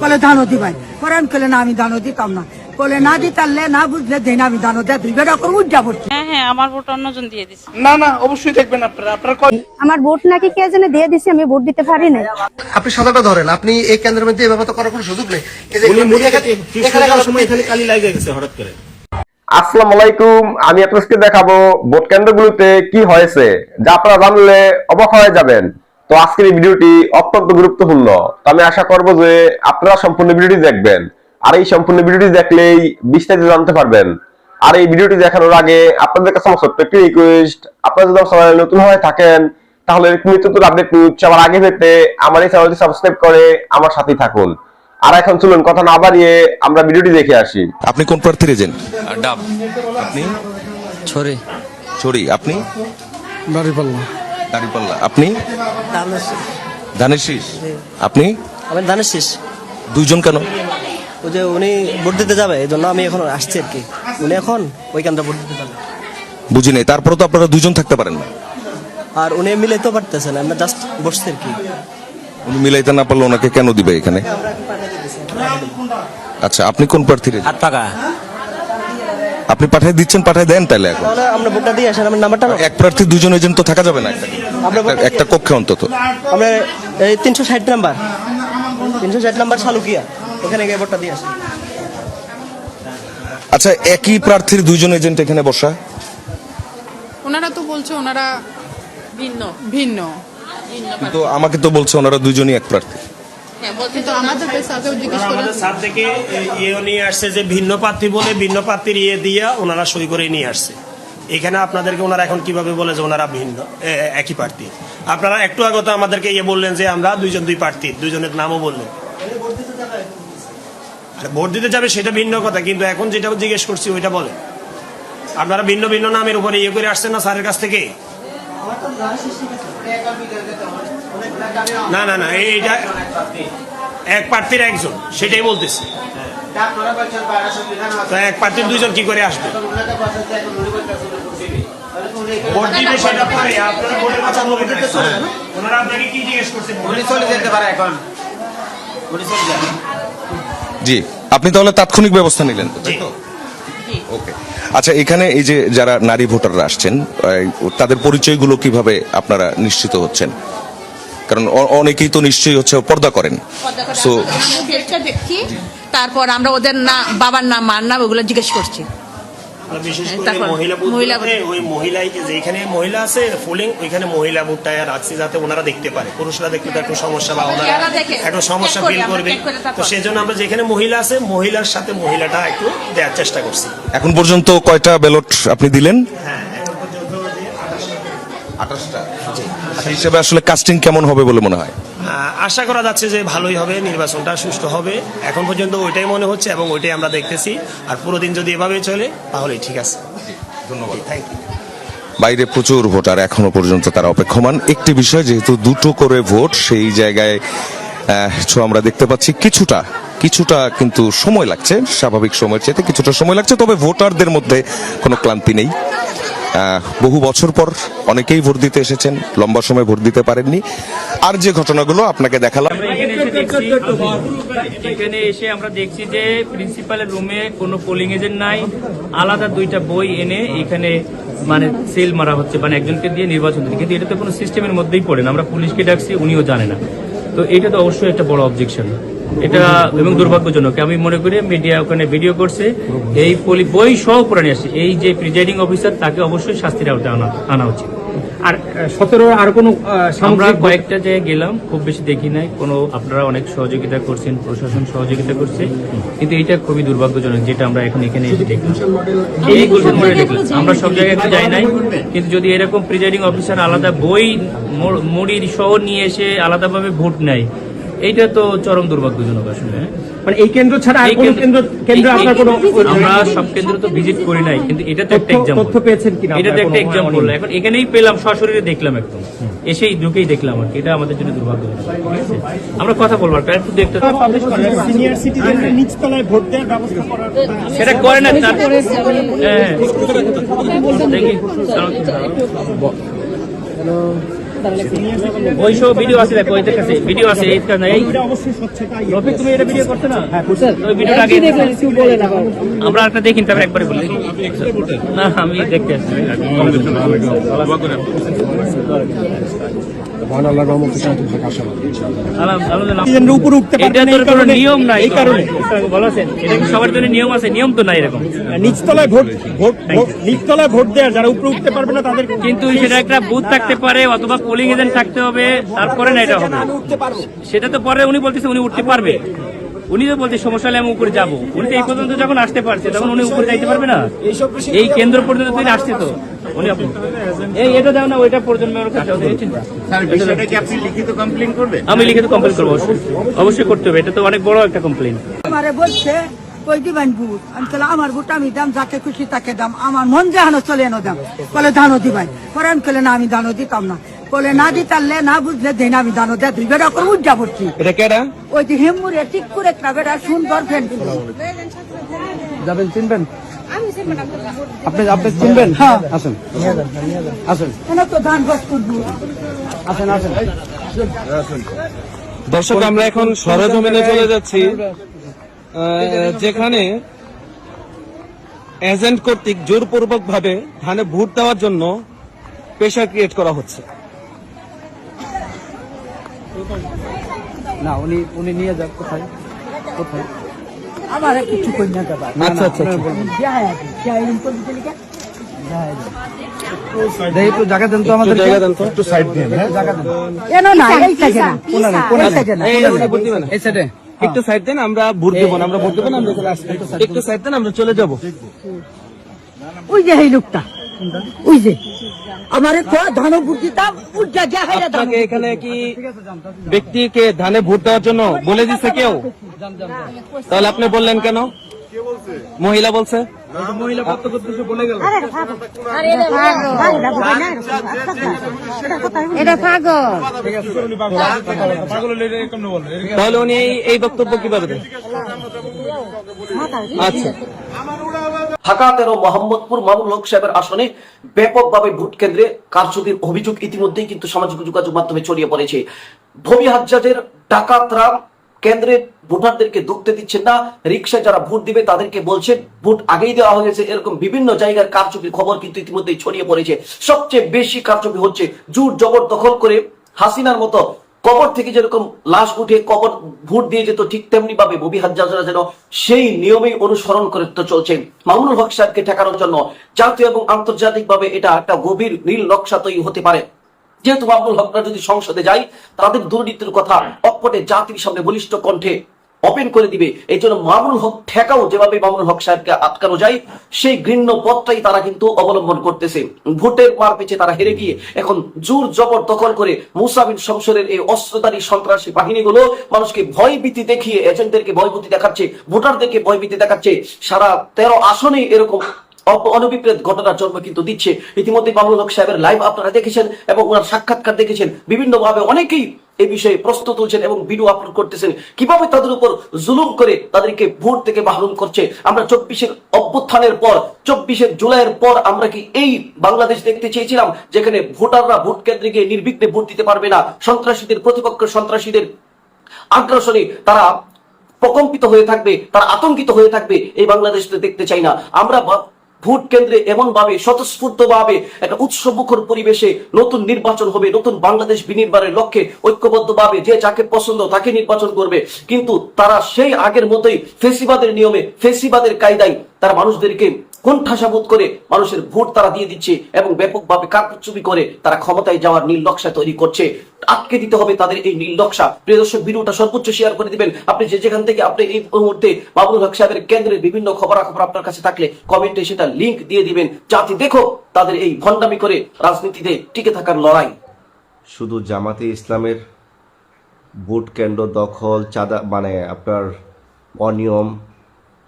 বলে ধানও দিবাই। পরে আমি কলে না আমি ধানও দিতাম না। বলে না দিতারলে না বুঝলে দেই না আমি ধানও দেয় দুই। বেটা করে উজ্জা পড়ছি হ্যাঁ হ্যাঁ আমার ভোট অন্যজন দিয়ে দিচ্ছে না না অবশ্যই দেখবেন আপনারা। আপনারা আমার ভোট নাকি কে যেন দিয়ে দিছে আমি ভোট দিতে পারি না আপনি সাদাটা ধরেন আপনি এই কেন্দ্রের মধ্যে এভাবে তো করার কোনো সুযোগ নেই। এই যে উনি মুড়ি এখানে- খেতে এখানে যাওয়ার সময় এখানে কালি লাগে গেছে হঠাৎ করে। আসসালামু আলাইকুম আমি আপনাকে দেখাবো ভোট কেন্দ্রগুলোতে কি হয়েছে যা আপনারা জানলে অবাক হয়ে যাবেন। তো আজকের এই ভিডিওটি অত্যন্ত গুরুত্বপূর্ণ। তো আমি আশা করব যে আপনারা সম্পূর্ণ ভিডিওটি দেখবেন। আর এই সম্পূর্ণ ভিডিওটি দেখলেই বিস্তারিত জানতে পারবেন। আর এই ভিডিওটি দেখানোর আগে আপনাদের কাছে আমার ছোট্ট একটি রিকোয়েস্ট আপনারা যদি আমার চ্যানেলে নতুন হয়ে থাকেন তাহলে এরকম নিত্য নতুন আপডেট নিউজ সবার আগে পেতে আমার এই চ্যানেলটি সাবস্ক্রাইব করে আমার সাথেই থাকুন। আর এখন চলুন কথা না বাড়িয়ে আমরা ভিডিওটি দেখে আসি। আপনি কোন প্রার্থীর এজেন্ট ডাব। আপনি? ছড়ি। ছড়ি আপনি? দাঁড়িপাল্লা দাঁড়িপাল্লা। আপনি? ধানের শীষ আপনি? আমি ধানের শেষ দুইজন কেন? ওই যে উনি ভোট দিতে যাবে এই জন্য আমি এখন আসছি আর কি। উনি এখন ওই কেন্দ্রে ভোট দিতে যাবে। বুঝি নেই। তারপরে তো আপনারা দুজন থাকতে পারেন না। আর উনি মিলাইতেও পারতেছেন আমরা জাস্ট বসছি আর কি। উনি মিলাইতে না পারলে ওনাকে কেন দিবে এখানে? আচ্ছা আপনি কোন agent? হাত পাকা আপনি পাঠিয়ে দিচ্ছেন পাঠিয়ে দেন তাহলে এখন। তাহলে আমরা ভোটটা দিয়ে আসেন আমার নাম্বারটা এক প্রার্থী দুজন এজেন্ট তো থাকা যাবে না। একটা আমরা একটা- একটা কক্ষে অন্তত। আমরা এই তিনশো ষাট নাম্বার। তিনশো ষাট নাম্বার সালুকিয়া ওখানে গিয়ে ভোটটা দিয়ে আসেন। আচ্ছা একই প্রার্থীর দুজন এজেন্ট এখানে বসা? ওনারা তো বলছে ওনারা ভিন্ন। ভিন্ন। কিন্তু আমাকে তো বলছে ওনারা দুজনই এক প্রার্থী। হ্যাঁ থেকে ইয়ে নিয়ে আসছে যে ভিন্ন প্রার্থী বলে ভিন্ন প্রার্থীর ইয়ে দিয়ে ওনারা সই করে নিয়ে আসছে। এখানে আপনাদেরকে ওনারা এখন কীভাবে বলে যে ওনারা ভিন্ন একই প্রার্থী? আপনারা একটু আগত আমাদেরকে ইয়ে বললেন যে আমরা দুইজন দুই প্রার্থী দুইজনের নামও বললেন। আরে ভোট দিতে যাবে সেটা ভিন্ন কথা কিন্তু এখন যেটা জিজ্ঞেস করছি ওইটা বলে আপনারা ভিন্ন ভিন্ন নামের উপরে ইয়ে করে আসছেন না স্যারের কাছ থেকে? না না না এইটা এক প্রার্থীর একজন সেটাই বলতেছি। তো এক প্রার্থীর দুইজন কি করে আসবে? ভোট দিবে সেটা পরে। আপনারা ভোটের কথা বলবেন। ওনারা আপনাকে কি জিজ্ঞেস করছে? জি আপনি তাহলে তাৎক্ষণিক ব্যবস্থা নিলেন তো, তাই তো? ওকে। আচ্ছা এখানে এই যে যারা নারী ভোটাররা আসছেন তাদের পরিচয়গুলো কীভাবে আপনারা নিশ্চিত হচ্ছেন? কারণ অ- অনেকেই তো নিশ্চয়ই হচ্ছে পর্দা করেন। সো দেখি তারপর আমরা ওদের না বাবার নাম মার নাম ওগুলো জিজ্ঞেস করছি। ওনারা দেখতে পারে। পুরুষরা দেখলে তো একটু সমস্যা বা ওনারা একটু সমস্যা ফিল করবে। তো সেই জন্য আমরা যেখানে মহিলা আছে মহিলার সাথে মহিলাটা একটু দেওয়ার চেষ্টা করছি। এখন পর্যন্ত কয়টা ব্যালট আপনি দিলেন? হ্যাঁ এখন পর্যন্ত আঠাশটা। সেই হিসেবে আসলে কাস্টিং কেমন হবে বলে মনে হয়? আশা করা যাচ্ছে যে ভালোই হবে নির্বাচনটা সুষ্ঠু হবে। এখন পর্যন্ত ওইটাই মনে হচ্ছে এবং ওইটাই আমরা দেখতেছি। আর পুরো দিন যদি এভাবে চলে তাহলেই ঠিক আছে। ধন্যবাদ। থ্যাংক ইউ বাইরে প্রচুর ভোটার এখনও পর্যন্ত তারা অপেক্ষমান। একটি বিষয় যেহেতু দুটো করে ভোট সেই জায়গায় ছো আমরা দেখতে পাচ্ছি। কিছুটা কিছুটা কিন্তু সময় লাগছে স্বাভাবিক সময়ের চেয়ে কিছুটা সময় লাগছে। তবে ভোটারদের মধ্যে কোনো ক্লান্তি নেই। বহু বছর পর অনেকেই ভোট দিতে এসেছেন, লম্বা সময় ভোট দিতে পারেননি। আর যে ঘটনাগুলো আপনাকে দেখালাম। এখানে এসে আমরা দেখছি যে প্রিন্সিপালের রুমে কোনো পোলিং এজেন্ট নাই। আলাদা দুইটা বই এনে এখানে মানে সেল মারা হচ্ছে মানে একজনকে দিয়ে নির্বাচন কিন্তু এটা তো কোনো সিস্টেমের মধ্যেই পড়ে না, আমরা পুলিশকে ডাকছি, উনিও জানে না। তো এটা তো অবশ্যই একটা বড় অবজেকশন এটা এবং দুর্ভাগ্যজনক। আমি মনে করি মিডিয়া ওখানে ভিডিও করছে এই পলি বই সহ করে নিয়ে আসছে। এই যে প্রিজাইডিং অফিসার তাকে অবশ্যই শাস্তির আওতায় আনা আনা উচিত। আর সতেরো আর কোনো আমরা কয়েকটা জায়গায় গেলাম খুব বেশি দেখি নাই। কোনো আপনারা অনেক সহযোগিতা করছেন প্রশাসন সহযোগিতা করছে। কিন্তু এটা খুবই দুর্ভাগ্যজনক যেটা আমরা এখন এখানে এসে দেখলাম। এই গুলশান মোড়ে দেখলাম। আমরা সব জায়গায় যাই নাই। কিন্তু যদি এরকম প্রিজাইডিং অফিসার আলাদা বই মুড়ির সহ নিয়ে এসে আলাদাভাবে ভোট নেয় এইটা তো চরম দুর্ভাগ্যজনক আসলে হ্যাঁ। মানে এই কেন্দ্র ছাড়া আর এই কোনো কেন্দ্র- কেন্দ্র আপনার কোনো আমরা সব কেন্দ্র তো ভিজিট করি নাই কিন্তু এটা তো একটা তথ্য- এক্সাম্পল তথ্য পেয়েছেন কিনা এটা তো একটা কোনো এখন এখানেই পেলাম সশরীরে দেখলাম একদম। এসেই ঢুকেই দেখলাম আর এটা আমাদের জন্য দুর্ভাগ্যজনক আমরা কথা বলব আর একটু দেখতে সিনিয়র সিটিজেনদের নিচতলায় ভোট দেওয়ার ব্যবস্থা করার সেটা করে না তার হ্যাঁ। ওই সব ভিডিও আছে দেখো এদের কাছে ভিডিও আছে এই কারণে এই রফিক তুমি এটা ভিডিও করছ না? হ্যাঁ ওই ভিডিওটা আগে আমরা একটা দেখি তারপর একবারে বলি। না আমি দেখতে আসছি। আলহামদুলিল্লাহ। সিটিজেনরা উপরে উঠতে কারণে- নিয়ম নাই। এই কারণে। বলেছেন এটা কি সবার জন্য নিয়ম আছে? নিয়ম তো নাই এরকম। নিচতলায় ভোট ভোট ভোট- নিচতলায় ভোট দেয়া যারা উপরে উঠতে পারবে না তাদের কিন্তু সেটা একটা বুথ থাকতে পারে অথবা পোলিং এজেন্ট থাকতে হবে তারপরে না এটা হবে। সেটা তো পরে উনি বলতেছে উনি উঠতে পারবে। উনি তো বলছে সমস্যা হলে আমি উপরে যাব। উনি তো এই পর্যন্ত যখন আসতে পারছে তখন উনি উপরে যাইতে পারবে না? এই কেন্দ্র পর্যন্ত তিনি আসছে তো। উনি এই এটা দাও না ওইটা প্রজন্মের কাছে ওদের এই চিন্তা। আমি লিখিত কমপ্লেন করব অবশ্যই। করতে হবে এটা তো অনেক বড় একটা কমপ্লেন আমারে বলছে দিবেন বুট আমি তাহলে আমার বুট আমি দাম যাকে খুশি তাকে দাম। আমার মন যাহানো চলে এনো দাম। বলে ধানও দিবাই। পরে আমি কলে না আমি দানও দিতাম না। বলে না দি দিতারলে না বুঝলে দেন আমি দানও দেয় দুই বেড়া করে উজ্জা পড়ছি। এটা কেডা? ওই যে হেমুরে ঠিক করে একটা বেড়া সুন্দর ফ্যান যাবেন চিনবেন? আপনি আপনি চিনবেন? হ্যাঁ। আসেন। আসেন। কেন তো ধান বস করব? আসেন আসেন। দর্শক আমরা এখন সরজমিনে চলে যাচ্ছি। যেখানে এজেন্ট কর্তৃক জোরপূর্বক ভাবে ধানে ভোট দেওয়ার জন্য প্রেশার ক্রিয়েট করা হচ্ছে। না উনি উনি নিয়ে যান কোথায় কোথায় আমার কিছু কই না দেবা আচ্ছা আচ্ছা যাই যাই ইনকম দিতে লিখা দেখি একটু জায়গা দেন তো আমাদের জায়গা দেন তো একটু সাইড জায়গা দেন এনো না না এই থাকে না এই এই ভোট এই সাইডে একটু সাইড দেন আমরা ভোট দেবো না আমরা ভোট দেবো না আমরা চলে একটু সাইড দেন আমরা চলে যাব ওই যে এই লোকটা ওই যে আমারে ধান বুট দিতাম উজ্জা যা হাইরা ধান আপনাকে এখানে কি ব্যক্তিকে ধানে ভোট দেওয়ার জন্য বলে দিচ্ছে কেউ তাহলে আপনি বললেন কেন মহিলা বলছে মহিলা প্রত্যক্ষ বলে গেল এটা পাগল তাহলে উনি এই এই বক্তব্য কীভাবে দেন আচ্ছা ঢাকা তেরো মোহাম্মদপুর মামুল হক সাহেবের আসনে ব্যাপকভাবে ভোট কেন্দ্রে কারচুপির অভিযোগ ইতিমধ্যেই কিন্তু সামাজিক যোগাযোগ মাধ্যমে ছড়িয়ে পড়েছে। ভবি হাজ্জাজের ডাকাতরা কেন্দ্রে ভোটারদেরকে ঢুকতে দিচ্ছেন না রিক্সায় যারা ভোট দিবে তাদেরকে বলছে ভোট আগেই দেওয়া হয়েছে, এরকম বিভিন্ন জায়গার কারচুপির খবর কিন্তু ইতিমধ্যেই ছড়িয়ে পড়েছে। সবচেয়ে বেশি কারচুপি হচ্ছে জোর জবর দখল করে হাসিনার মতো কবর থেকে যেরকম লাশ উঠে কবর ভোট দিয়ে যেত, ঠিক তেমনি ভাবে ববি হাজ্জাজরা যেন সেই নিয়মেই অনুসরণ করে তো চলছে মামুনুল হক সাহেবকে ঠেকানোর জন্য জাতীয় এবং আন্তর্জাতিক ভাবে এটা একটা গভীর নীল নকশা তৈরি হতে পারে। যেহেতু মামুনুল হকরা যদি সংসদে যায়, তাদের দুর্নীতির কথা অকপটে জাতির সামনে বলিষ্ঠ কণ্ঠে ওপেন করে দিবে। এই জন্য মামুনুল হক ঠেকাও যেভাবে মামুনুল হক সাহেবকে আটকানো যায়, সেই ঘৃণ্য পথটাই তারা কিন্তু অবলম্বন করতেছে। ভোটের মার পেছে তারা হেরে গিয়ে এখন জোর জবর দখল করে মুসাবিন সংসদের এই অস্ত্রধারী সন্ত্রাসী বাহিনীগুলো মানুষকে ভয়ভীতি দেখিয়ে, এজেন্টদেরকে ভয়ভীতি দেখাচ্ছে, ভোটারদেরকে ভয়ভীতি দেখাচ্ছে। সারা তেরো আসনে এরকম অনভিপ্রেত ঘটনার জন্ম কিন্তু দিচ্ছে। ইতিমধ্যে মামুনুল হক সাহেবের লাইভ আপনারা দেখেছেন এবং ওনার সাক্ষাৎকার দেখেছেন। বিভিন্ন ভাবে অনেকেই এই বিষয়ে প্রশ্ন তুলছেন এবং ভিডিও আপলোড করতেছেন। কীভাবে তাদের উপর জুলুম করে তাদেরকে ভোট থেকে বাহরুম করছে? আমরা চব্বিশের অভ্যুত্থানের পর, চব্বিশের জুলাইয়ের পর আমরা কি এই বাংলাদেশ দেখতে চেয়েছিলাম? যেখানে ভোটাররা ভোট কেন্দ্রে গিয়ে নির্বিঘ্নে ভোট দিতে পারবে না। সন্ত্রাসীদের, প্রতিপক্ষ সন্ত্রাসীদের আগ্রাসনে তারা প্রকম্পিত হয়ে থাকবে, তারা আতঙ্কিত হয়ে থাকবে। এই বাংলাদেশ দেখতে চাই না। আমরা ভোট কেন্দ্রে এমনভাবে, স্বতঃস্ফূর্তভাবে স্বতঃস্ফূর্ত ভাবে একটা উৎসবমুখর পরিবেশে নতুন নির্বাচন হবে, নতুন বাংলাদেশ বিনির্মাণের লক্ষ্যে ঐক্যবদ্ধভাবে যে যাকে পছন্দ তাকে নির্বাচন করবে। কিন্তু তারা সেই আগের মতোই ফেসিবাদের নিয়মে, ফেসিবাদের কায়দায় তারা মানুষদেরকে কোণঠাসাবোধ করে মানুষের ভোট তারা দিয়ে দিচ্ছে এবং ব্যাপকভাবে কারচুপি করে তারা ক্ষমতায় যাওয়ার নীল নকশা তৈরি করছে। আটকে দিতে হবে তাদের এই নীল নকশা। প্রিয় দর্শক, ভিডিওটা সর্বোচ্চ শেয়ার করে দিবেন। আপনি যে যেখান থেকে আপনি এই মুহূর্তে বাবুল হক সাহেবের কেন্দ্রের বিভিন্ন খবরাখবর আপনার কাছে থাকলে কমেন্টে সেটা লিংক দিয়ে দিবেন। যাতে দেখো তাদের এই ভণ্ডামি করে রাজনীতিতে টিকে থাকার লড়াই। শুধু জামাতে ইসলামের ভোট কেন্দ্র দখল, চাঁদা মানে আপনার অনিয়ম,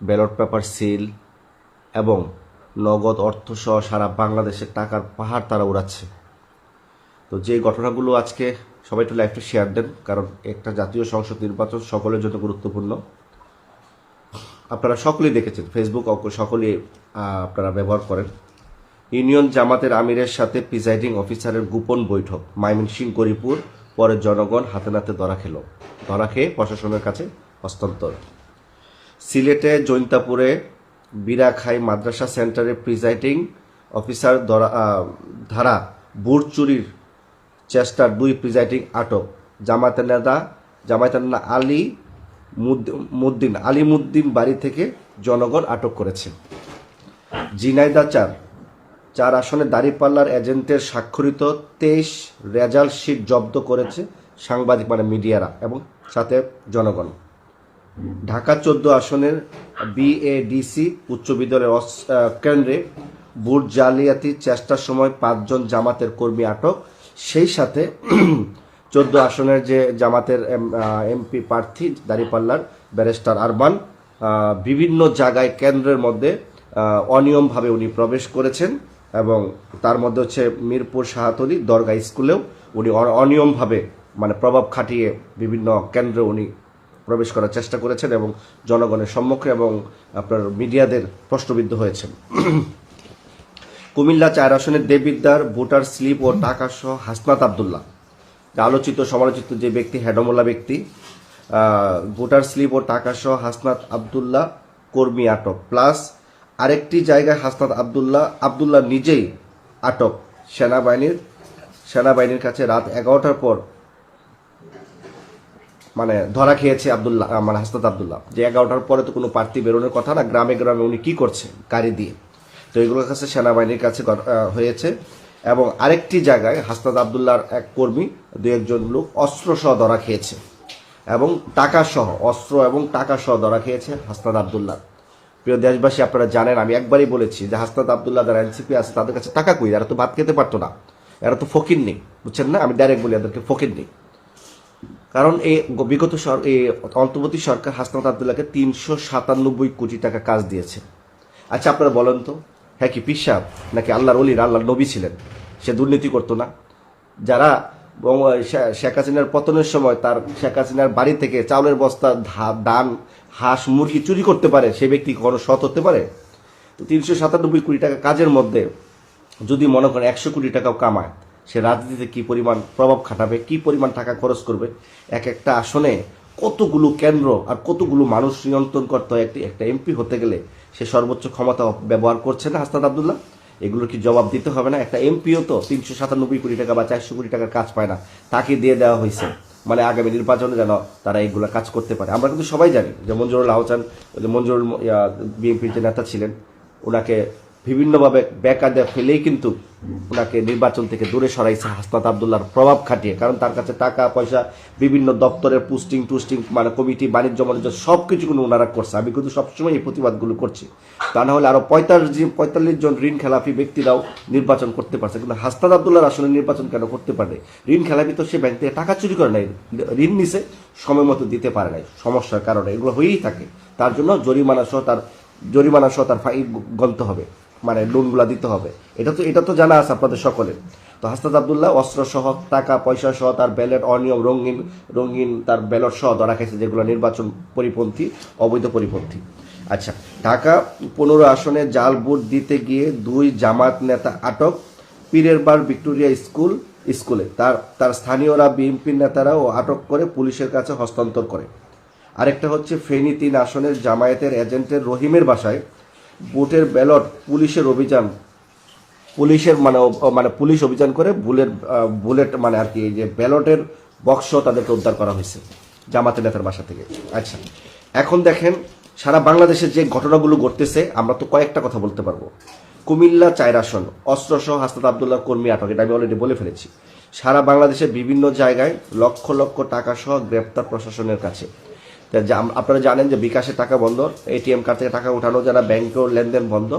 ব্যালট পেপার সিল এবং নগদ অর্থ সহ সারা বাংলাদেশের টাকার পাহাড় তারা উড়াচ্ছে। তো যে ঘটনাগুলো আজকে সবাই একটু লাইফটা শেয়ার দেন, কারণ একটা জাতীয় সংসদ নির্বাচন সকলের জন্য গুরুত্বপূর্ণ। আপনারা সকলেই দেখেছেন ফেসবুক সকলেই আপনারা ব্যবহার করেন। ইউনিয়ন জামাতের আমিরের সাথে প্রিজাইডিং অফিসারের গোপন বৈঠক ময়মনসিংহ গরিপুর পরে জনগণ হাতে নাতে ধরা খেল। ধরা খেয়ে প্রশাসনের কাছে হস্তান্তর। সিলেটে জৈন্তাপুরে বিরাখাই মাদ্রাসা সেন্টারের প্রিজাইডিং অফিসার ধারা বুট চুরির চেষ্টার দুই প্রিজাইডিং আটক। জামায়াতের নেতা জামায়াতের নেতা আলী মুদ্দিন আলিমুদ্দিন বাড়ি থেকে জনগণ আটক করেছে। জিনাইদা চার চার আসনে দাঁড়িপাল্লার এজেন্টের স্বাক্ষরিত তেইশ রেজাল্ট শিট জব্দ করেছে সাংবাদিক মানে মিডিয়ারা এবং সাথে জনগণ। ঢাকা চোদ্দ আসনের বিএডিসি উচ্চ বিদ্যালয়ের কেন্দ্রে বুট জালিয়াতির চেষ্টার সময় পাঁচজন জামাতের কর্মী আটক। সেই সাথে চোদ্দ আসনের যে জামাতের এমপি প্রার্থী দাঁড়িপাল্লার ব্যারিস্টার আরবান বিভিন্ন জায়গায় কেন্দ্রের মধ্যে অনিয়মভাবে উনি প্রবেশ করেছেন এবং তার মধ্যে হচ্ছে মিরপুর শাহাতলি দরগা স্কুলেও উনি অনিয়মভাবে মানে প্রভাব খাটিয়ে বিভিন্ন কেন্দ্রে উনি প্রবেশ করার চেষ্টা করেছেন এবং জনগণের সম্মুখে এবং আপনার মিডিয়াদের প্রশ্নবিদ্ধ হয়েছেন। কুমিল্লা চার আসনের দেবিদ্দার ভোটার স্লিপ ও টাকা সহ হাসনাত আবদুল্লাহ। আলোচিত, সমালোচিত যে ব্যক্তি, হেডমোল্লা ব্যক্তি ভোটার স্লিপ ও টাকা সহ হাসনাত আবদুল্লাহ কর্মী আটক। প্লাস আরেকটি জায়গায় হাসনাত আবদুল্লাহ আবদুল্লাহ নিজেই আটক। সেনাবাহিনীর সেনাবাহিনীর কাছে রাত এগারোটার পর মানে ধরা খেয়েছে আবদুল্লাহ মানে হাসনাত আবদুল্লাহ। যে এগারোটার পরে তো কোনো প্রার্থী বেরোনোর কথা না, গ্রামে গ্রামে উনি কি করছে গাড়ি দিয়ে। তো এগুলোর কাছে সেনাবাহিনীর কাছে হয়েছে। এবং আরেকটি জায়গায় হাসনাত আবদুল্লাহর এক কর্মী, দু একজন লোক অস্ত্র সহ ধরা খেয়েছে। এবং টাকা সহ, অস্ত্র এবং টাকা সহ ধরা খেয়েছে হাসনাত আবদুল্লাহ। প্রিয় দেশবাসী, আপনারা জানেন, আমি একবারই বলেছি যে হাসনাত আবদুল্লাহ যারা এনসিপি আছে, তাদের কাছে টাকা কই? এরা তো ভাত খেতে পারতো না। এরা তো ফকির নেই, বুঝছেন না? আমি ডাইরেক্ট বলি, এদেরকে ফকির নেই। কারণ এই বিগত এই অন্তর্বর্তী সরকার হাসনাত আবদুল্লাহকে তিনশো সাতানব্বই কোটি টাকা কাজ দিয়েছে। আচ্ছা আপনারা বলেন তো হ্যাঁ কি পিসাব নাকি আল্লাহর অলির আল্লাহর নবী ছিলেন? সে দুর্নীতি করতো না। যারা শেখ হাসিনার পতনের সময় তার শেখ হাসিনার বাড়ি থেকে চাউলের বস্তা ধান, হাঁস, মুরগি চুরি করতে পারে, সে ব্যক্তি কখনো সৎ হতে পারে? তো তিনশো সাতানব্বই কোটি টাকা কাজের মধ্যে যদি মনে করেন একশো কোটি টাকাও কামায়। সে রাজনীতিতে কি পরিমাণ প্রভাব খাটাবে, কি পরিমাণ টাকা খরচ করবে, এক একটা আসনে কতগুলো কেন্দ্র আর কতগুলো মানুষ নিয়ন্ত্রণ করতে হয়, একটি, একটা এমপি হতে গেলে সে সর্বোচ্চ ক্ষমতা ব্যবহার করছে না হাসনাত আবদুল্লাহ? এগুলোর কি জবাব দিতে হবে না? একটা এমপিও তো তিনশো সাতানব্বই কোটি টাকা বা চারশো কোটি টাকার কাজ পায় না, তাকে দিয়ে দেওয়া হয়েছে। মানে আগামী নির্বাচনে যেন তারা এইগুলো কাজ করতে পারে। আমরা কিন্তু সবাই জানি যে মঞ্জুরুল আহসান, মঞ্জুরুল বিএনপির যে নেতা ছিলেন, ওনাকে বিভিন্নভাবে বেকায়দা ফেলেই কিন্তু ওনাকে নির্বাচন থেকে দূরে সরাইছে হাসনাত আবদুল্লাহর প্রভাব খাটিয়ে। কারণ তার কাছে টাকা, পয়সা, বিভিন্ন দপ্তরের পোস্টিং, টুস্টিং মানে কমিটি, বাণিজ্য বাণিজ্য সব কিছু কিন্তু ওনারা করছে। আমি কিন্তু সবসময় এই প্রতিবাদগুলো করছি। তা না হলে আরও পঁয়তাল্লিশ পঁয়তাল্লিশ জন ঋণ খেলাফি ব্যক্তিরাও নির্বাচন করতে পারছে। কিন্তু হাসনাত আবদুল্লাহ আসলে নির্বাচন কেন করতে পারে? ঋণ খেলাফি তো সে ব্যাংক থেকে টাকা চুরি করে নাই ঋণ নিছে, সময় মতো দিতে পারে নাই। সমস্যার কারণে এগুলো হয়েই থাকে। তার জন্য জরিমানা সহ তার জরিমানা সহ তার ফাইন গলতে হবে। মানে লোনগুলা দিতে হবে। এটা তো এটা তো জানা আছে আপনাদের সকলের। তো হাসনাত আবদুল্লাহ অস্ত্র সহ টাকা পয়সা সহ তার ব্যালট, অনিয়ম, রঙিন রঙিন তার ব্যালট সহ ধরা খাইছে, যেগুলো নির্বাচন পরিপন্থী, অবৈধ পরিপন্থী। আচ্ছা ঢাকা পনেরো আসনে জাল ভোট দিতে গিয়ে দুই জামাত নেতা আটক, পীরের বার ভিক্টোরিয়া স্কুল স্কুলে। তার তার স্থানীয়রা বিএনপির নেতারাও আটক করে পুলিশের কাছে হস্তান্তর করে। আরেকটা হচ্ছে ফেনী তিন আসনের জামায়াতের এজেন্টের রহিমের বাসায় ভোটের ব্যালট পুলিশের অভিযান। পুলিশের মানে মানে পুলিশ অভিযান করে বুলেট বুলেট মানে আর কি যে ব্যালটের বক্স তাদেরকে উদ্ধার করা হয়েছে জামাতের নেতার বাসা থেকে। আচ্ছা এখন দেখেন, সারা বাংলাদেশে যে ঘটনাগুলো ঘটতেছে, আমরা তো কয়েকটা কথা বলতে পারব। কুমিল্লা চায়ের আসন অস্ত্রসহ হাসনাত আবদুল্লাহ কর্মী আটক, এটা আমি অলরেডি বলে ফেলেছি। সারা বাংলাদেশের বিভিন্ন জায়গায় লক্ষ লক্ষ টাকা সহ গ্রেপ্তার প্রশাসনের কাছে। আপনারা জানেন যে বিকাশের টাকা বন্ধ, এটিএম কার্ড থেকে টাকা উঠানো, যারা ব্যাংকেও লেনদেন বন্ধ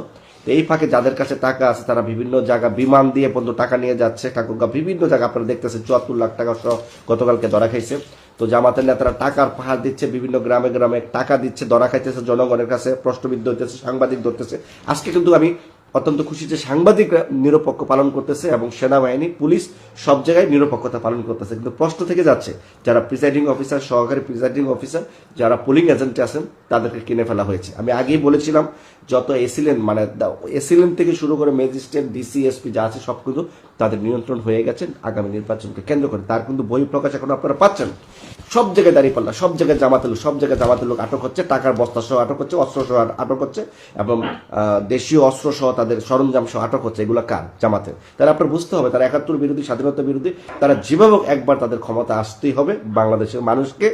এই ফাঁকে যাদের কাছে টাকা আছে, তারা বিভিন্ন জায়গা বিমান দিয়ে পর্যন্ত টাকা নিয়ে যাচ্ছে। ঠাকুরগা বিভিন্ন জায়গা আপনারা দেখতেছেন, চুয়াত্তর লাখ টাকা সহ গতকালকে ধরা খাইছে। তো জামাতের নেতারা টাকার পাহাড় দিচ্ছে, বিভিন্ন গ্রামে গ্রামে টাকা দিচ্ছে ধরা খাইতেছে, জনগণের কাছে প্রশ্নবিদ্ধ হইতেছে, সাংবাদিক ধরতেছে। আজকে কিন্তু আমি অত্যন্ত খুশি যে সাংবাদিকরা নিরপেক্ষ পালন করতেছে এবং সেনাবাহিনী, পুলিশ সব জায়গায় নিরপেক্ষতা পালন করতেছে। কিন্তু প্রশ্ন থেকে যাচ্ছে, যারা প্রিসাইডিং অফিসার সহকারী প্রিসাইডিং অফিসার যারা পোলিং এজেন্ট আছেন, তাদেরকে কিনে ফেলা হয়েছে। আমি আগেই বলেছিলাম, যত এসিলেন মানে এসিলেন থেকে শুরু করে ম্যাজিস্ট্রেট ডিসি এসপি যা আছে সব কিন্তু তাদের নিয়ন্ত্রণ হয়ে গেছে আগামী নির্বাচনকে কেন্দ্র করে। তার কিন্তু বই প্রকাশ এখন আপনারা পাচ্ছেন সব জায়গায় দাঁড়িয়ে পাল্লা সব জায়গায় জামাতের লোক সব জায়গায় জামাতের লোক আটক হচ্ছে, টাকার বস্তা সহ আটক হচ্ছে অস্ত্র সহ আটক হচ্ছে এবং দেশীয় অস্ত্র সহ তাদের সরঞ্জাম সহ আটক হচ্ছে, এগুলো কার? জামাতের। তারা আপনার বুঝতে হবে, তারা একাত্তর বিরোধী, স্বাধীনতা বিরোধী, তারা যেভাবে একবার তাদের ক্ষমতা আসতেই হবে বাংলাদেশের মানুষকে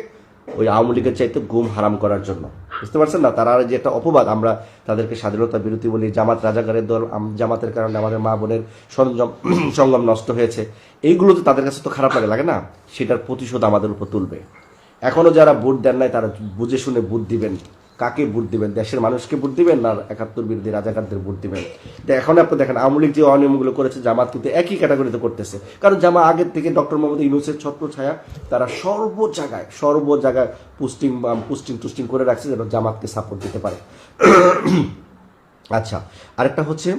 ওই আওয়ামী লীগের চাইতে গুম, হারাম করার জন্য। বুঝতে পারছেন না? তারা যে একটা অপবাদ, আমরা তাদেরকে স্বাধীনতা বিরোধী বলি, জামাত রাজাগারের দল জামাতের কারণে আমাদের মা বোনের সরঞ্জাম সঙ্গম নষ্ট হয়েছে। এইগুলো তো তাদের কাছে তো খারাপ লাগে লাগে না? সেটার প্রতিশোধ আমাদের উপর তুলবে। এখনও যারা ভোট দেন নাই, তারা বুঝে শুনে ভোট দিবেন। কাকে ভোট দিবেন? দেশের মানুষকে ভোট দিবেন না একাত্তর বিরোধী রাজাকারদের ভোট দিবেন? তো এখন আপনি দেখেন, আওয়ামী যে অনিয়মগুলো করেছে, জামাত কিন্তু একই ক্যাটাগরিতে করতেছে। কারণ জামা আগের থেকে ডক্টর মোহাম্মদ ইউনুসের ছত্র ছায়া, তারা সর্ব জায়গায় সর্ব জায়গায় পুস্টিং পুস্টিং, টুস্টিং করে রাখছে যেন জামাতকে সাপোর্ট দিতে পারে। আচ্ছা আরেকটা হচ্ছে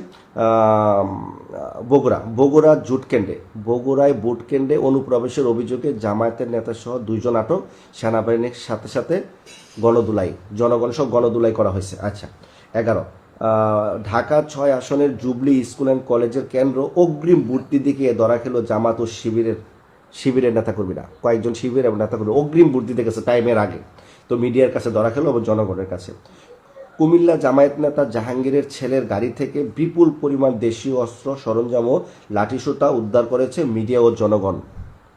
বগুড়া। বগুড়া জুট কেন্দ্রে, বগুড়ায় বুট কেন্দ্রে অনুপ্রবেশের অভিযোগে জামায়াতের নেতা সহ দুইজন আটক। সেনাবাহিনীর সাথে সাথে গণদুলাই জনগণ সব গণদুলাই করা হয়েছে। আচ্ছা এগারো ঢাকা ছয় আসনের জুবলি স্কুল অ্যান্ড কলেজের কেন্দ্র অগ্রিম ভর্তি দিকে ধরা খেল জামাত ও শিবিরের শিবিরের নেতাকর্মীরা। কয়েকজন শিবির এবং নেতাকর্মী অগ্রিম ভর্তি গেছে টাইমের আগে। তো মিডিয়ার কাছে ধরা খেলো এবং জনগণের কাছে। কুমিল্লা জামায়াত নেতা জাহাঙ্গীরের ছেলের গাড়ি থেকে বিপুল পরিমাণ দেশীয় অস্ত্র, সরঞ্জাম ও লাঠিসোঁটা উদ্ধার করেছে মিডিয়া ও জনগণ।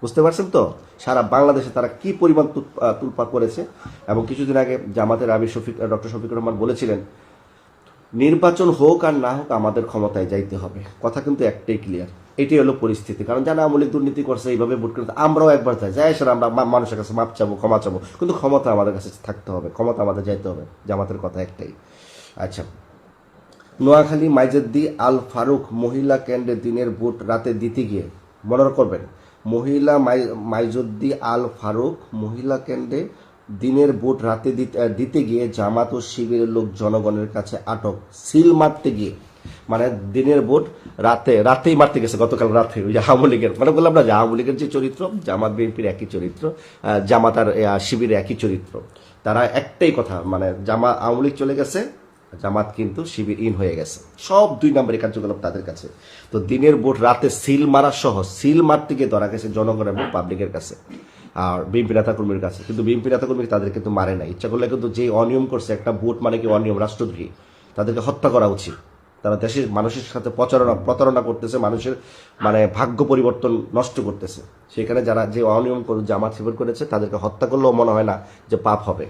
বুঝতে পারছেন তো? সারা বাংলাদেশে তারা কি পরিমাণ তুল- আহ, করেছে? এবং কিছুদিন আগে জামাতের আবির শফিক ডক্টর শফিকুর রহমান বলেছিলেন নির্বাচন হোক আর না হোক আমাদের ক্ষমতায় যাইতে হবে। কথা কিন্তু একটাই ক্লিয়ার এটাই হলো পরিস্থিতি। কারণ জানা আমলিক দুর্নীতি করছে এইভাবে ভোট করতে আমরাও একবার যাই। যাই এসে আমরা মানুষের কাছে মাপ চাবো ক্ষমা চাবো। কিন্তু ক্ষমতা আমাদের কাছে থাকতে হবে। ক্ষমতা আমাদের যাইতে হবে। জামাতের কথা একটাই। আচ্ছা। নোয়াখালী মাইজেদ্দি আল ফারুক মহিলা কেন্দ্রে দিনের ভোট রাতে দিতে গিয়ে মনে করবেন। মহিলা মাই- মাইজুদ্দি আল ফারুক, মহিলা কেন্দ্রে দিনের ভোট রাতে দিতে- গিয়ে জামাত ও শিবিরের লোক জনগণের কাছে আটক। সিল মারতে গিয়ে মানে দিনের ভোট রাতে রাতেই মারতে গেছে, গতকাল রাতে ওই যে আওয়ামী লীগের। মানে বললাম না যে আওয়ামী লীগের যে চরিত্র, জামাত বিএনপির একই চরিত্র জামাতার জামাত শিবিরের একই চরিত্র। তারা একটাই কথা মানে জামা আওয়ামী লীগ চলে গেছে জামাত কিন্তু শিবির ইন হয়ে গেছে। সব দুই নম্বরের কার্যকলাপ তাদের কাছে। তো দিনের ভোট রাতে সিল মারা সহ সিল মারতে গিয়ে ধরা গেছে জনগণ এবং পাবলিকের কাছে আর বিএনপি নেতাকর্মীর কাছে। কিন্তু বিএনপি নেতাকর্মী তাদের কিন্তু মারে না ইচ্ছা করলে কিন্তু যে অনিয়ম করছে, একটা ভোট মানে কি অনিয়ম? রাষ্ট্রদ্রোহী। তাদেরকে হত্যা করা উচিত। তারা দেশের মানুষের সাথে প্রচারণা, প্রতারণা করতেছে, মানুষের মানে ভাগ্য পরিবর্তন নষ্ট করতেছে। সেখানে যারা যে অনিয়ম জামাত শিবির করেছে, তাদেরকে হত্যা করলেও মনে হয় না যে পাপ হবে।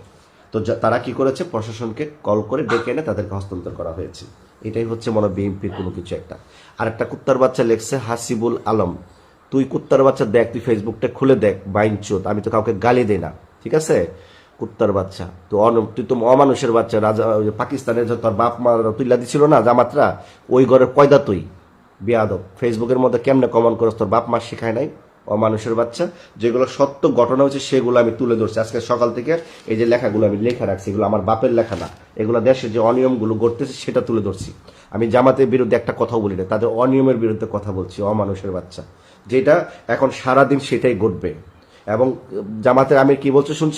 তো তারা কি করেছে? প্রশাসনকে কল করে ডেকে এনে তাদেরকে হস্তান্তর করা হয়েছে। এটাই হচ্ছে মনে বিএনপির কোনো কিছু একটা। আর একটা কুত্তার বাচ্চা লেখছে, হাসিবুল আলম, তুই কুত্তার বাচ্চা দেখ, তুই ফেসবুকটা খুলে দেখ, বাইনচোদ, আমি তো কাউকে গালি দেই না। ঠিক আছে? কুত্তার বাচ্চা, তো অন- তুই তো অমানুষের বাচ্চা, রাজা পাকিস্তানের তোর বাপ মা তুইলা দিছিল না, জামাতরা? ওই ঘরের পয়দা তুই? বেয়াদব। ফেসবুকের মধ্যে কেমনে কমন করস, তোর বাপ মা শেখায় নাই? অমানুষের বাচ্চা, যেগুলো সত্য ঘটনা হচ্ছে সেগুলো আমি তুলে ধরছি। আজকে সকাল থেকে এই যে লেখাগুলো আমি লেখা রাখছি, এগুলো আমার বাপের লেখা না। এগুলো দেশে যে অনিয়মগুলো ঘটতেছে সেটা তুলে ধরছি। আমি জামাতের বিরুদ্ধে একটা কথাও বলি না, তাদের অনিয়মের বিরুদ্ধে কথা বলছি, অমানুষের বাচ্চা। যেটা এখন সারাদিন সেটাই ঘটবে। এবং জামাতের আমির কি বলছে শুনছ?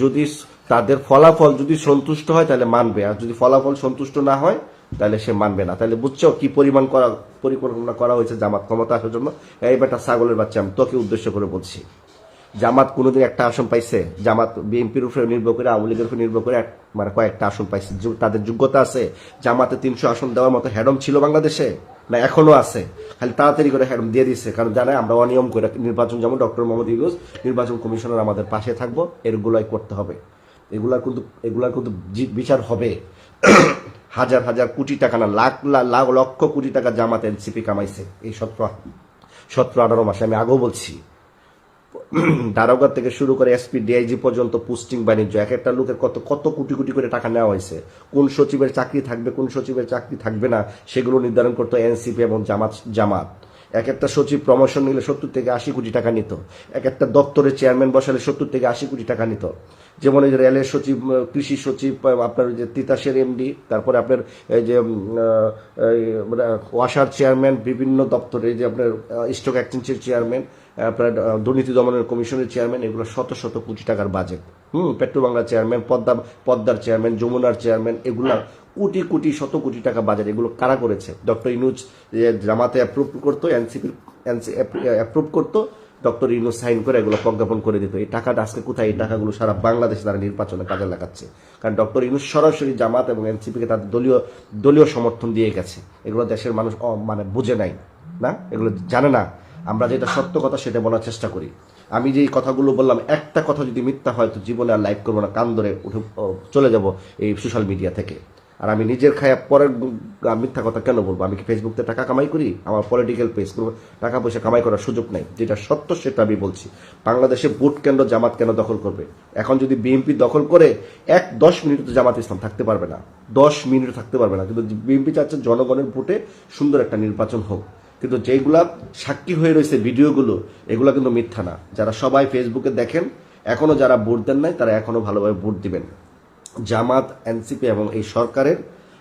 যদি তাদের ফলাফল যদি সন্তুষ্ট হয় তাহলে মানবে, আর যদি ফলাফল সন্তুষ্ট না হয় তাহলে সে মানবে না। তাহলে বুঝছ কি পরিমাণ করা পরিকল্পনা করা হয়েছে জামাত ক্ষমতা আসার জন্য। এই বেটা ছাগলের বাচ্চা, আমি তোকে উদ্দেশ্য করে বলছি। জামাত কোনোদিন একটা আসন পাইছে? জামাত বিএনপির উপরে নির্ভর করে, আওয়ামী লীগের উপরে নির্ভর করে মানে কয়েকটা আসন পাইছে। তাদের যোগ্যতা আছে। জামাতে তিনশো আসন দেওয়ার মতো হ্যাডম ছিল বাংলাদেশে? না, এখনও আছে। খালি তাড়াতাড়ি করে হ্যাডম দিয়ে দিচ্ছে কারণ জানে, আমরা অনিয়ম করে নির্বাচন, যেমন ডক্টর মোহাম্মদ ইউনুস, নির্বাচন কমিশনার আমাদের পাশে থাকব। এরগুলাই করতে হবে। এগুলার কিন্তু এগুলার কিন্তু বিচার হবে। হাজার হাজার কোটি টাকা না, লাখ লাখ, লক্ষ কোটি টাকা জামাত এনসিপি কামাইছে। এই সতেরো সতেরো, আঠারো মাসে আমি আগেও বলছি। দারোগা থেকে শুরু করে এসপি ডিআইজি পর্যন্ত পোস্টিং বাণিজ্য, এক একটা লোকের কত কত কোটি কোটি করে টাকা নেওয়া হয়েছে। কোন সচিবের চাকরি থাকবে, কোন সচিবের চাকরি থাকবে না, সেগুলো নির্ধারণ করতো এনসিপি এবং জামাত জামাত। এক একটা সচিব প্রমোশন নিলে সত্তর থেকে আশি কোটি টাকা নিত। এক একটা দপ্তরের চেয়ারম্যান বসালে সত্তর থেকে আশি কোটি টাকা নিত। যেমন এই যে রেলের সচিব কৃষি সচিব আপনার যে তিতাসের এমডি তারপরে আপনার এই যে মানে ওয়াসার চেয়ারম্যান বিভিন্ন দপ্তরে যে আপনার স্টক এক্সচেঞ্জের চেয়ারম্যান আপনার দুর্নীতি দমনের কমিশনের চেয়ারম্যান এগুলো শত শত কোটি টাকার বাজেট হুম পেট্রো বাংলার চেয়ারম্যান পদ্মা, পদ্মার চেয়ারম্যান যমুনার চেয়ারম্যান এগুলা কোটি কোটি, শত কোটি টাকা বাজার এগুলো কারা করেছে? ডক্টর ইনুজ জামাতে অ্যাপ্রুভ করতো, এনসিপি অ্যাপ্রুভ করতো, ডক্টর ইনুজ সাইন করে এগুলো প্রজ্ঞাপন করে দিত। এই টাকাটা আজকে কোথায়? এই টাকাগুলো সারা বাংলাদেশে তারা নির্বাচনে কাজে লাগাচ্ছে। কারণ ডক্টর ইনুজ সরাসরি জামাত এবং এনসিপিকে তাদের দলীয় দলীয় সমর্থন দিয়ে গেছে। এগুলো দেশের মানুষ মানে বুঝে নাই, না? এগুলো জানে না। আমরা যেটা সত্য কথা সেটা বলার চেষ্টা করি। আমি যে কথাগুলো বললাম, একটা কথা যদি মিথ্যা হয় তো জীবনে আর লাইভ করব না, কান ধরে উঠে চলে যাব এই সোশ্যাল মিডিয়া থেকে। আর আমি নিজের খায়া পরের মিথ্যা কথা কেন বলব? আমি কি ফেসবুকতে টাকা কামাই করি? আমার পলিটিক্যাল পেজ টাকা পয়সা কামাই করার সুযোগ নাই। যেটা সত্য সেটা আমি বলছি। বাংলাদেশে ভোট কেন্দ্র জামাত কেন দখল করবে? এখন যদি বিএনপি দখল করে, এক দশ মিনিট তো জামাত ইসলাম থাকতে পারবে না। দশ মিনিট থাকতে পারবে না। কিন্তু বিএনপি চাচ্ছে জনগণের ভোটে সুন্দর একটা নির্বাচন হোক। কিন্তু যেগুলা সাক্ষী হয়ে রয়েছে ভিডিওগুলো, এগুলো কিন্তু মিথ্যা না। যারা সবাই ফেসবুকে দেখেন, এখনও যারা ভোট দেন নাই, তারা এখনও ভালোভাবে ভোট দিবেন। জামাত, এনসিপি এবং এই সরকারের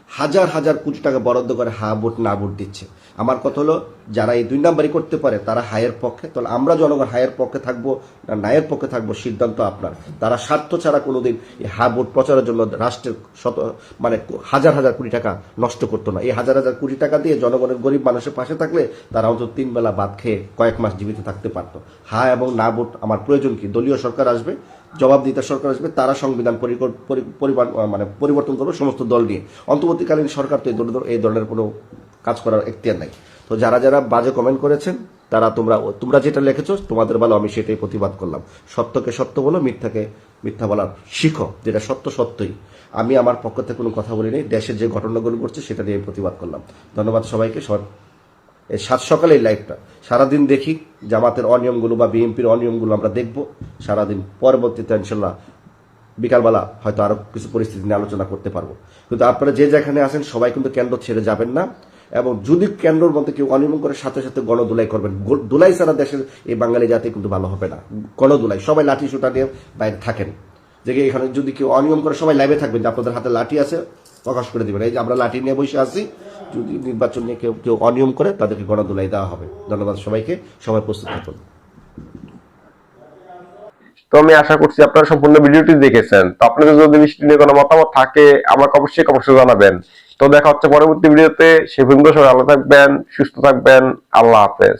হাজার হাজার কোটি টাকা বরাদ্দ করে হা ভোট, না ভোট দিচ্ছে। আমার কথা হলো, যারা এই দুই নাম্বারই করতে পারে, তারা হায়ের পক্ষে, তাহলে আমরা জনগণ হায়ের পক্ষে থাকব না নায়ের পক্ষে থাকব, সিদ্ধান্ত আপনার। তারা স্বার্থ ছাড়া কোনোদিন এই হা ভোট প্রচারের জন্য রাষ্ট্রের শত মানে হাজার হাজার কোটি টাকা নষ্ট করতো না। এই হাজার হাজার কোটি টাকা দিয়ে জনগণের গরিব মানুষের পাশে থাকলে তারা অন্তত তিন বেলা ভাত খেয়ে কয়েক মাস জীবিত থাকতে পারতো। হা এবং না ভোট আমার প্রয়োজন কি? দলীয় সরকার আসবে, জবাবদিহিতা সরকার আসবে, তারা সংবিধান মানে পরিবর্তন করবে সমস্ত দল নিয়ে। অন্তর্বর্তীকালীন সরকার তো এই ধরনের কোনো কাজ করার এখতিয়ার নাই। তো যারা যারা বাজে কমেন্ট করেছেন, তারা তোমরা তোমরা যেটা লিখেছো, তোমাদের বলো আমি সেটাই প্রতিবাদ করলাম। সত্যকে সত্য বলো, মিথ্যাকে মিথ্যা বলার শিখো, যেটা সত্য সত্যই। আমি আমার পক্ষ থেকে কোনো কথা বলিনি দেশের যে ঘটনাগুলো ঘটছে সেটা নিয়ে প্রতিবাদ করলাম। ধন্যবাদ সবাইকে, সবার এই সাত সকালে এই লাইভটা সারাদিন দেখি, জামাতের অনিয়মগুলো বা বিএনপির অনিয়মগুলো আমরা দেখব। সারাদিন পরবর্তীতে ইনশাল্লাহ বিকালবেলা হয়তো আরও কিছু পরিস্থিতি নিয়ে আলোচনা করতে পারব। কিন্তু আপনারা যে যেখানে আছেন, সবাই কিন্তু কেন্দ্র ছেড়ে যাবেন না। এবং যদি কেন্দ্রের মধ্যে কেউ অনিয়ম করে, সাথে সাথে গণদুলাই করবেন। দুলাই ছাড়া দেশের এই বাঙালি জাতি কিন্তু ভালো হবে না। গণদুলাই, সবাই লাঠি সুটা নিয়ে বাইরে থাকেন। যে এখানে যদি কেউ অনিয়ম করে, সবাই লাইভে থাকবেন যে আপনাদের হাতে লাঠি আছে, প্রকাশ করে দিবেন। এই যে আমরা লাঠি নিয়ে বসে আছি, যদি নির্বাচন নিয়ে কেউ কেউ অনিয়ম করে, তাদেরকে গণদুলাই দেওয়া হবে। ধন্যবাদ সবাইকে। সবাই প্রস্তুত থাকুন। তো আমি আশা করছি আপনারা সম্পূর্ণ ভিডিওটি দেখেছেন। তো আপনাদের যদি বৃষ্টি নিয়ে কোনো মতামত থাকে, আমাকে অবশ্যই অবশ্যই জানাবেন। তো দেখা হচ্ছে পরবর্তী ভিডিওতে। সে সবাই ভালো থাকবেন সুস্থ থাকবেন। আল্লাহ হাফেজ।